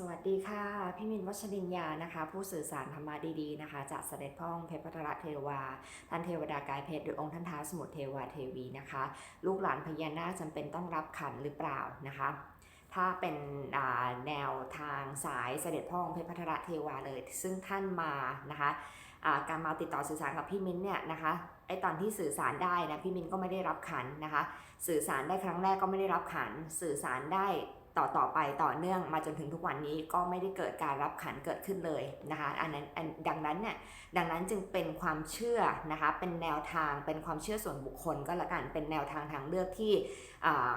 สวัสดีค่ะ พี่มินวัชรินยานะคะ ผู้สื่อสารธรรมะดีๆนะคะจากเสด็จพ่องเพชรพัทรเทวา ท่านเทวดากายเพชรหรือองค์ท่านท้าสมุทรเทวาเทวีนะคะ ลูกหลานพญานาคจำเป็นต้องรับขันหรือเปล่านะคะ ถ้าเป็นแนวทางสายเสด็จพ่องเพชรพัทรเทวาเลย ซึ่งท่านมานะคะการมาติดต่อสื่อสารกับพี่มินเนี่ยนะคะไอตอนที่สื่อสารได้นะพี่มินก็ไม่ได้รับขันนะคะ สื่อสารได้ครั้งแรกก็ไม่ได้รับขัน สื่อสารได้ ต่อต่อไปต่อเนื่องมาจนถึงทุกวันนี้ก็ไม่ได้เกิดการรับขันเกิดขึ้นเลยนะคะอันนั้นดังนั้นเนี่ยดังนั้นจึงเป็นความเชื่อนะคะเป็นแนวทางเป็นความเชื่อส่วนบุคคลก็แล้วกันเป็นแนวทางทางเลือกที่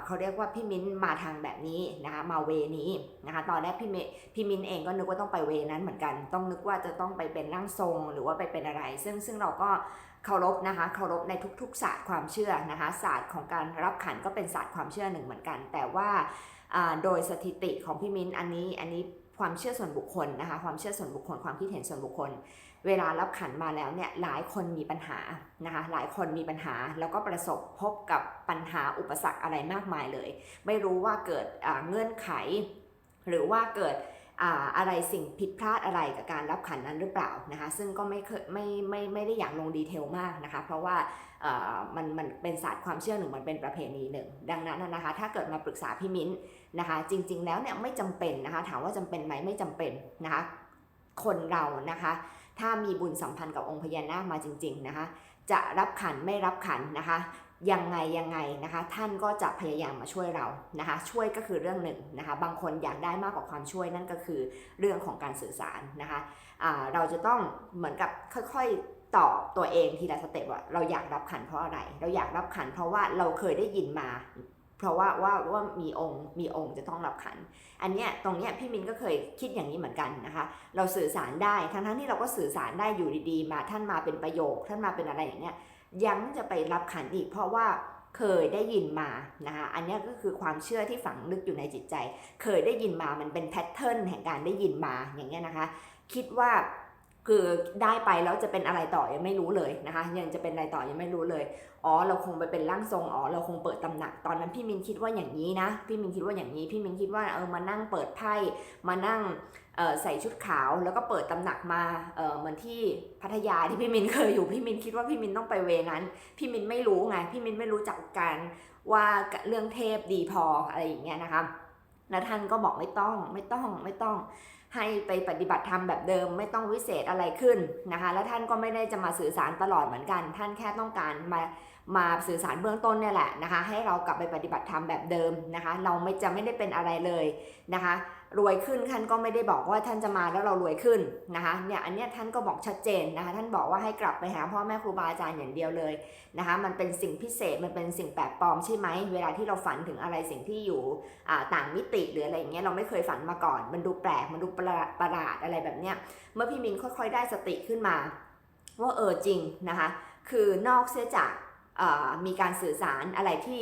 เขาเรียกว่าพี่มิ้นมาทางแบบนี้นะคะมาเวนี้นะคะตอนแรกพี่เมพี่มิ้นเองก็นึกว่าต้องไปเวนั้นเหมือนกัน ต้องนึกว่าจะต้องไปเป็นร่างทรงหรือว่าไปเป็นอะไร ซึ่งซึ่งเราก็เคารพนะคะเคารพในทุกๆศาสตร์ความเชื่อนะคะศาสตร์ของการรับขันก็เป็นศาสตร์ความเชื่อหนึ่งเหมือนกัน แต่ว่า โดยสถิติของพี่มิ้นอันนี้อันนี้ความเชื่อส่วนบุคคลนะคะความเชื่อส่วนบุคคลความคิดเห็นส่วนบุคคล เวลารับขันมาแล้วเนี่ยหลายคนมีปัญหานะคะหลายคนมีปัญหาแล้วก็ประสบพบกับปัญหาอุปสรรคอะไรมากมายเลย ไม่รู้ว่าเกิดเงื่อนไข หรือว่าเกิด อะไรสิ่งผิดพลาดอะไรกับการรับขันนั้นหรือเปล่านะคะ ซึ่งก็ไม่เคยไม่ไม่ไม่ได้อยากลงดีเทลมากนะคะ เพราะว่ามันมันเป็นศาสตร์ความเชื่อหนึ่งมันเป็นประเพณีหนึ่ง ดังนั้นนะคะ ถ้าเกิดมาปรึกษาพี่มิ้นนะคะ จริง ๆ แล้วเนี่ยไม่จำเป็นนะคะ ถามว่าจำเป็นไหมไม่จำเป็นนะคะ คนเรานะคะ ถ้ามีบุญสัมพันธ์กับองค์พญานาคมาจริง ๆนะคะ จะรับขันไม่รับขันนะคะ ยังไงยังไงนะคะ ท่านก็จะพยายามมาช่วยเรานะคะ ช่วยก็คือเรื่องหนึ่งนะคะ บางคนอยากได้มากกว่าความช่วยนั่นก็คือเรื่องของการสื่อสารนะคะอ่าเราจะต้องเหมือนกับค่อยๆตอบตัวเองทีละสเต็ปว่าเราอยากรับขันเพราะอะไร เราอยากรับขันเพราะว่าเราเคยได้ยินมา เพราะว่าว่าว่ามีองค์มีองค์จะต้องรับขัน อันเนี้ยตรงเนี้ยพี่มินก็เคยคิดอย่างนี้เหมือนกันนะคะ เราสื่อสารได้ทั้งทั้งๆที่เราก็สื่อสารได้อยู่ดีๆ มาท่านมาเป็นประโยคท่านมาเป็นอะไรอย่างเงี้ย ยังจะไปรับขันอีก เพราะว่าเคยได้ยินมานะคะอันนี้ก็คือความเชื่อที่ฝังลึกอยู่ในจิตใจ เคยได้ยินมามันเป็นแพทเทิร์นแห่งการได้ยินมาอย่างเงี้ยนะคะ คิดว่า คือได้ไปแล้วจะเป็นอะไรต่อยังไม่รู้เลยนะคะยังจะเป็นอะไรต่อยังไม่รู้เลยอ๋อเราคงไปเป็นร่างทรงอ๋อเราคงเปิดตำหนักตอนนั้นพี่มินคิดว่าอย่างนี้นะพี่มินคิดว่าอย่างนี้พี่มินคิดว่าเออมานั่งเปิดไพ่มานั่งใส่ชุดขาวแล้วก็เปิดตำหนักมาเเหมือนที่พัทยาที่พี่มินเคยอยู่พี่มินคิดว่าพี่มินต้องไปเวนั้น พี่มินไม่รู้ไงพี่มินไม่รู้จักการว่าเรื่องเทพดีพออะไรอย่างเงี้ยนะคะแล้วท่านก็บอกไม่ต้องไม่ต้องไม่ต้อง ให้ไปปฏิบัติธรรมแบบเดิมไม่ต้องวิเศษอะไรขึ้นนะคะ แล้วท่านก็ไม่ได้จะมาสื่อสารตลอดเหมือนกัน ท่านแค่ต้องการมามาสื่อสารเบื้องต้นเนี่ยแหละนะคะ ให้เรากลับไปปฏิบัติธรรมแบบเดิมนะคะ เราไม่จะไม่ได้เป็นอะไรเลยนะคะ รวยขึ้นท่านก็ไม่ได้บอกว่าท่านจะมาแล้วเรารวยขึ้นนะคะเนี่ยอันเนี้ยท่านก็บอกชัดเจนนะคะท่านบอกว่าให้กลับไปหาพ่อแม่ครูบาอาจารย์อย่างเดียวเลยนะคะมันเป็นสิ่งพิเศษมันเป็นสิ่งแปลกปลอมใช่ไหมเวลาที่เราฝันถึงอะไรสิ่งที่อยู่อ่าต่างมิติหรืออะไรอย่างเงี้ยเราไม่เคยฝันมาก่อน มันดูแปลกมันดูประหลาดอะไรแบบเนี้ยเมื่อพี่มินค่อยๆได้สติขึ้นมา ว่าเออจริงนะคะคือนอกเสียจากอ่ามีการสื่อสารอะไรที่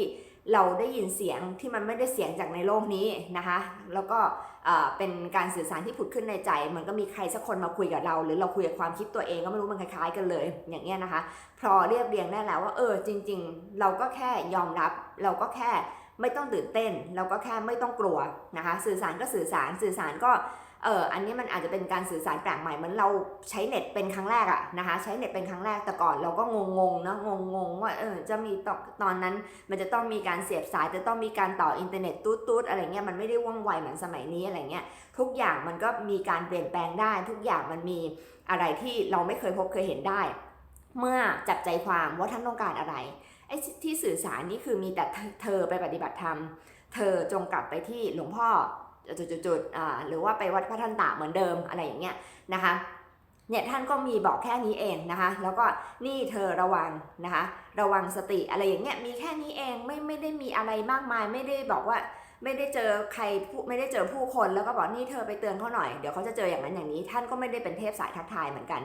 เราได้ยินเสียงที่มันไม่ได้เสียงจากในโลกนี้นะคะ แล้วก็ เป็นการสื่อสารที่ผุดขึ้นในใจ มันก็มีใครสักคนมาคุยกับเรา หรือเราคุยกับความคิดตัวเองก็ไม่รู้มันคล้ายๆกันเลย อย่างเงี้ยนะคะ พอเรียบเรียงได้แล้วว่าเออจริง ๆ เราก็แค่ยอมรับ เราก็แค่ไม่ต้องตื่นเต้น เราก็แค่ไม่ต้องกลัวนะคะ สื่อสารก็สื่อสารสื่อสารก็ เอออันนี้มันอาจจะเป็นการสื่อสารแปลกใหม่เหมือนเราใช้เน็ตเป็นครั้งแรกอะนะคะ ใช้เน็ตเป็นครั้งแรกแต่ก่อนเราก็งงๆเนะงงๆว่าเออจะมีตอนตอนนั้น มันจะต้องมีการเสียบสายจะต้องมีการต่ออินเทอร์เน็ตตูดๆอะไรเงี้ยมันไม่ได้ว่องไวเหมือนสมัยนี้อะไรเงี้ยทุกอย่างมันก็มีการเปลี่ยนแปลงได้ ทุกอย่างมันมีอะไรที่เราไม่เคยพบเคยเห็นได้ เมื่อจับใจความว่าท่านต้องการอะไรไอ้ที่สื่อสารนี่คือมีแต่เธอไปปฏิบัติธรรม เธอจงกลับไปที่หลวงพ่อ จุดๆๆอ่าหรือว่าไปวัดพระท่านตาเหมือนเดิมอะไรอย่างเงี้ยนะคะเนี่ยท่านก็มีบอกแค่นี้เองนะคะ แล้วก็นี่เธอระวังนะคะ ระวังสติอะไรอย่างเงี้ยมีแค่นี้เองไม่ไม่ได้มีอะไรมากมาย ไม่ได้บอกว่าไม่ได้เจอใครผู้ไม่ได้เจอผู้คนแล้วก็บอกนี่เธอไปเตือนเขาหน่อยเดี๋ยวเขาจะเจออย่างนั้นอย่างนี้ ท่านก็ไม่ได้เป็นเทพสายทักทายเหมือนกัน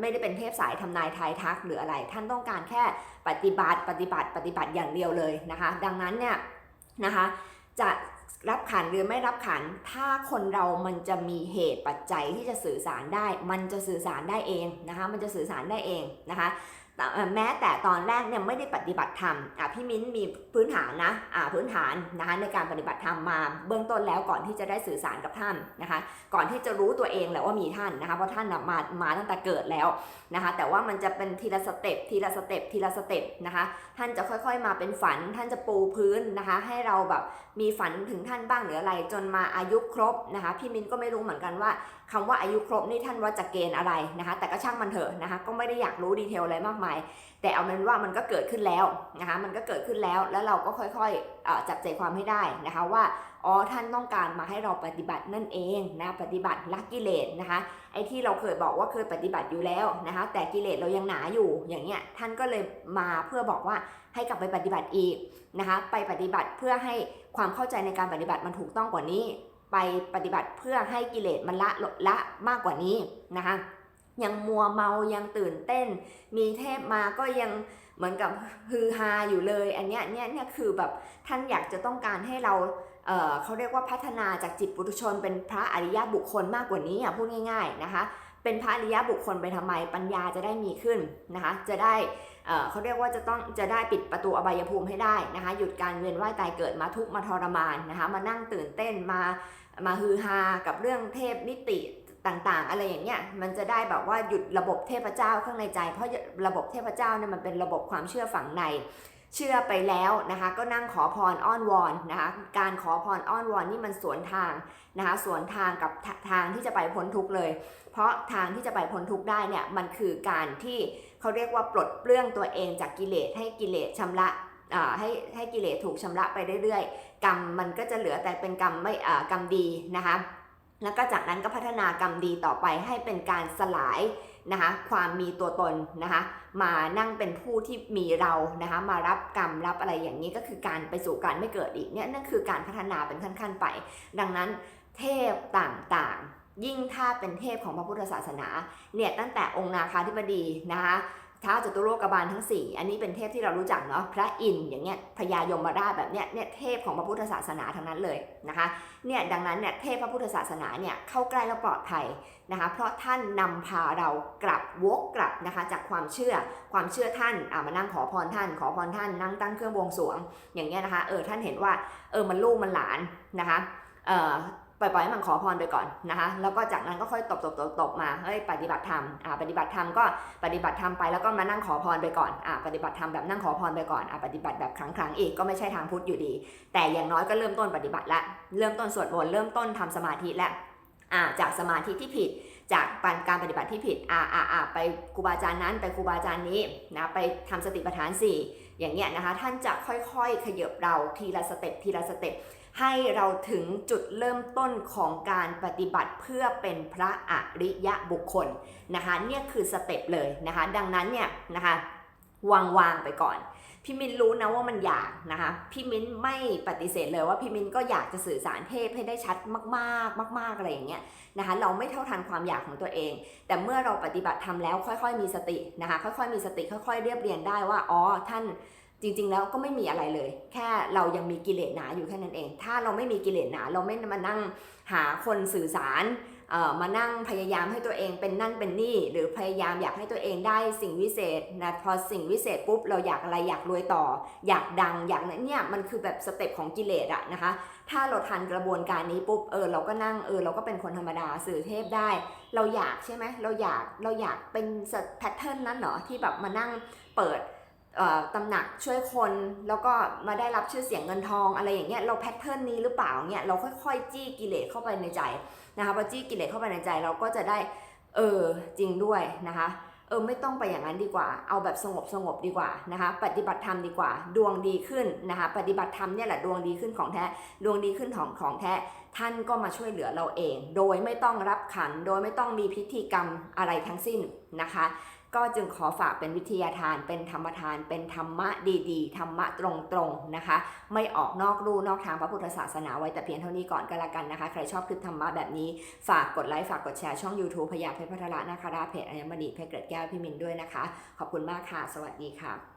ไม่ได้เป็นเทพสายทำนายทายทักหรืออะไร ท่านต้องการแค่ปฏิบัติปฏิบัติปฏิบัติอย่างเดียวเลยนะคะ ดังนั้นเนี่ยนะคะจะ รับขันหรือไม่รับขัน ถ้าคนเรามันจะมีเหตุปัจจัยที่จะสื่อสารได้ มันจะสื่อสารได้เองนะคะ มันจะสื่อสารได้เองนะคะ แม้แต่ตอนแรกเนี่ยไม่ได้ปฏิบัติธรรมอะพี่มิ้นมีพื้นฐานนะอ่าพื้นฐานนะคะในการปฏิบัติธรรมมาเบื้องต้นแล้วก่อนที่จะได้สื่อสารกับท่านนะคะ ก่อนที่จะรู้ตัวเองแหละว่ามีท่านนะคะเพราะท่านมามาตั้งแต่เกิดแล้วนะคะ แต่ว่ามันจะเป็นทีละสเต็ปทีละสเต็ปทีละสเต็ปนะคะ ท่านจะค่อยๆมาเป็นฝัน ท่านจะปูพื้นนะคะ ให้เราแบบมีฝันถึงท่านบ้างหรืออะไร จนมาอายุครบนะคะ พี่มิ้นก็ไม่รู้เหมือนกันว่าคำว่าอายุครบนี่ท่านว่าจะเกณฑ์อะไรนะคะ แต่ก็ช่างมันเถอะนะคะ ก็ไม่ได้อยากรู้ดีเทลอะไรมากมาย แต่เอาเป็นว่ามันก็เกิดขึ้นแล้วนะคะมันก็เกิดขึ้นแล้วแล้วเราก็ค่อยๆจับใจความให้ได้นะคะว่าอ๋อท่านต้องการมาให้เราปฏิบัตินั่นเองนะปฏิบัติละกิเลสนะคะไอ้ที่เราเคยบอกว่าเคยปฏิบัติอยู่แล้วนะคะแต่กิเลสเรายังหนาอยู่อย่างเงี้ยท่านก็เลยมาเพื่อบอกว่าให้กลับไปปฏิบัติอีกนะคะไปปฏิบัติเพื่อให้ความเข้าใจในการปฏิบัติมันถูกต้องกว่านี้ ไปปฏิบัติเพื่อให้กิเลสมันละละมากกว่านี้นะคะ ยังมัวเมายังตื่นเต้น มีเทพมาก็ยังเหมือนกับฮือฮาอยู่เลย อันเนี้ยเนี่ยเนี่ยคือแบบท่านอยากจะต้องการให้เราเออเขาเรียกว่าพัฒนาจากจิตปุถุชน เป็นพระอริยบุคคลมากกว่านี้อะพูดง่ายๆนะคะ เป็นพระอริยบุคคลไปทำไมปัญญาจะได้มีขึ้นนะคะ จะได้เออเขาเรียกว่าจะต้องจะได้ปิดประตูอบายภูมิให้ได้นะคะ หยุดการเวียนว่ายตายเกิดมาทุกมาทรมานนะคะ มานั่งตื่นเต้นมามาฮือฮากับเรื่องเทพนิติ ต่างๆ อะไรอย่างเงี้ยมันจะได้แบบว่าหยุดระบบเทพเจ้าข้างในใจ เพราะระบบเทพเจ้าเนี่ยมันเป็นระบบความเชื่อฝังใน เชื่อไปแล้วนะคะก็นั่งขอพรอ้อนวอนนะคะการขอพรอ้อนวอนนี่มันสวนทางนะคะสวนทางกับททางที่จะไปพ้นทุกเลย เพราะทางที่จะไปพ้นทุกได้เนี่ยมันคือการที่เขาเรียกว่าปลดเปลื้องตัวเองจากกิเลสให้กิเลสชำระให้ให้กิเลสถูกชำระไปเรื่อยๆ กรรมมันก็จะเหลือแต่เป็นกรรมไม่กรรมดีนะคะ แล้วก็จากนั้นก็พัฒนากรรมดีต่อไปให้เป็นการสลายนะคะความมีตัวตนนะคะมานั่งเป็นผู้ที่มีเรานะคะมารับกรรมรับอะไรอย่างนี้ก็คือการไปสู่การไม่เกิดอีกเนี่ยนั่นคือการพัฒนาเป็นขั้นๆไป ดังนั้นเทพต่างๆ ยิ่งถ้าเป็นเทพของพระพุทธศาสนาเนี่ยตั้งแต่องค์นาคาธิบดีนะคะ ท้าจตุโลกบาลทั้ง 4 อันนี้เป็นเทพที่เรารู้จักเนาะพระอินทร์อย่างเงี้ยพญายมราชแบบเนี้ยเนี่ยเทพของพระพุทธศาสนาทั้งนั้นเลยนะคะเนี่ยดังนั้นเนี่ยเทพพระพุทธศาสนาเนี่ยเข้าใกล้แล้วปลอดภัยนะคะเพราะท่านนำพาเรากลับวกกลับนะคะจากความเชื่อความเชื่อท่านอ่ามานั่งขอพรท่าน ขอพรท่านนั่งตั้งเครื่องบวงสรวงอย่างเงี้ยนะคะเออท่านเห็นว่าเออมันลูกมันหลานนะคะเออ ปล่อยปล่อยให้มันขอพรไปก่อนนะคะแล้วก็จากนั้นก็ค่อยตบตบตบตบมาเฮ้ยปฏิบัติธรรมอ่าปฏิบัติธรรมก็ปฏิบัติธรรมไปแล้วก็มานั่งขอพรไปก่อนอ่าปฏิบัติธรรมแบบนั่งขอพรไปก่อนอ่าปฏิบัติแบบครั้งครั้งอีกก็ไม่ใช่ทางพุทธอยู่ดี แต่อย่างน้อยก็เริ่มต้นปฏิบัติละเริ่มต้นสวดมนต์เริ่มต้นทำสมาธิละอ่าจากสมาธิที่ผิดจากการปฏิบัติที่ผิดอ่าอ่าอ่าไปครูบาอาจารย์นั้นไปครูบาอาจารย์นี้นะไปทำสติปัฏฐาน 4 อย่างเงี้ยนะคะท่านจะค่อยๆ ขยับเราทีละสเต็ปทีละสเต็ป ให้เราถึงจุดเริ่มต้นของการปฏิบัติเพื่อเป็นพระอริยะบุคคลนะคะเนี่ยคือสเต็ปเลยนะคะ ดังนั้นเนี่ยนะคะวางวางไปก่อน พี่มินรู้นะว่ามันอยากนะคะพี่มินไม่ปฏิเสธเลยว่าพี่มินก็อยากจะสื่อสารเทพให้ได้ชัดมากๆ มาก ๆอะไรอย่างเงี้ยนะคะเราไม่เท่าทันความอยากของตัวเอง แต่เมื่อเราปฏิบัติทำแล้วค่อยๆ มีสตินะคะค่อยๆมีสติค่อย ๆ เรียบเรียงได้ว่าอ๋อท่าน จริงๆแล้วก็ไม่มีอะไรเลย แค่เรายังมีกิเลสหนาอยู่แค่นั้นเอง ถ้าเราไม่มีกิเลสหนา เราไม่มานั่งหาคนสื่อสารเอ่อมานั่งพยายามให้ตัวเองเป็นนั่นเป็นนี่ หรือพยายามอยากให้ตัวเองได้สิ่งวิเศษนะพอสิ่งวิเศษปุ๊บเราอยากอะไรอยากรวยต่อ อยากดังอยากเนี่ยมันคือแบบสเต็ปของกิเลสอะนะคะ ถ้าเราทันกระบวนการนี้ปุ๊บเออเราก็นั่งเออเราก็เป็นคนธรรมดาสื่อเทพได้ เราอยากใช่ไหมเราอยากเราอยากเป็นแพทเทิร์นนั้นเหรอที่แบบมานั่งเปิด ตำหนักช่วยคนแล้วก็มาได้รับชื่อเสียงเงินทองอะไรอย่างเงี้ยเราแพทเทิร์นนี้หรือเปล่าเนี่ยเราค่อยๆ จี้กิเลสเข้าไปในใจนะคะพอจี้กิเลสเข้าไปในใจเราก็จะได้เออจริงด้วยนะคะเออไม่ต้องไปอย่างนั้นดีกว่า เอาแบบสงบสงบดีกว่านะคะ ปฏิบัติธรรมดีกว่า ดวงดีขึ้นนะคะ ปฏิบัติธรรมเนี่ยแหละดวงดีขึ้นของแท้ ดวงดีขึ้นของของแท้ ท่านก็มาช่วยเหลือเราเอง โดยไม่ต้องรับขัน โดยไม่ต้องมีพิธีกรรมอะไรทั้งสิ้นนะคะ ก็จึงขอฝากเป็นวิทยาทาน เป็นธรรมทาน เป็นธรรมะดีๆ ธรรมะตรงๆนะคะ ไม่ออกนอกลู่นอกทางพระพุทธศาสนาไว้แต่เพียงเท่านี้ก่อนก็แล้วกันนะคะ ใครชอบคลิปธรรมะแบบนี้ ฝากกดไลค์ ฝากกดแชร์ช่อง YouTube พยาเพชรพัทระนาคะเพจอัญมณีเพชรเกิดแก้วพี่มินด้วยนะคะ ขอบคุณมากค่ะ สวัสดีค่ะ